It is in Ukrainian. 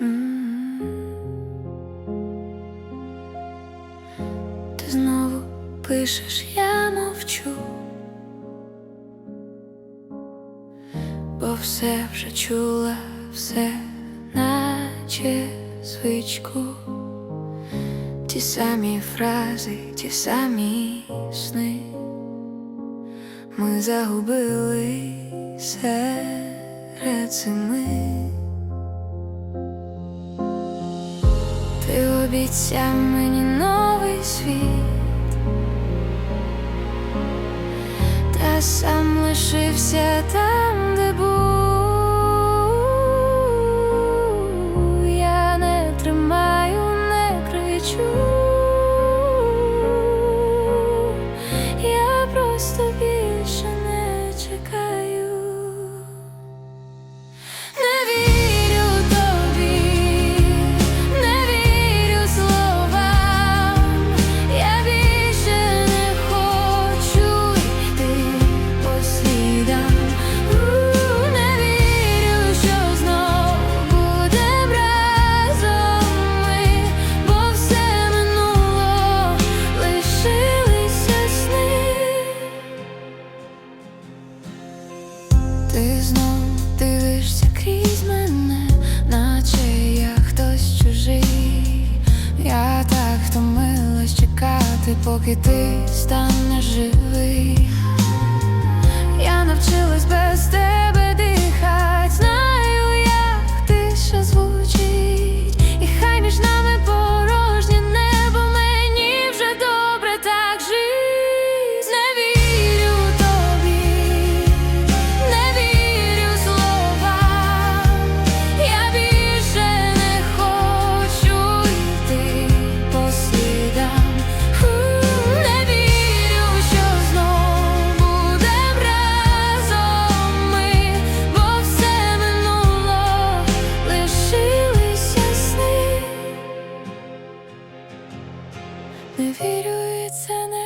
Ти знову пишеш, я мовчу, бо все вже чула, все наче звичку, ті самі фрази, ті самі сни. Ми загубили серед зими. Обіцяв мені новий світ, та сам лишився там, де був. Я не тримаю, не кричу. Я просто більше Ти знов дивишся крізь мене, наче я хтось чужий. Я так втомилась чекати, поки ти станеш живий. не вірю, і це не.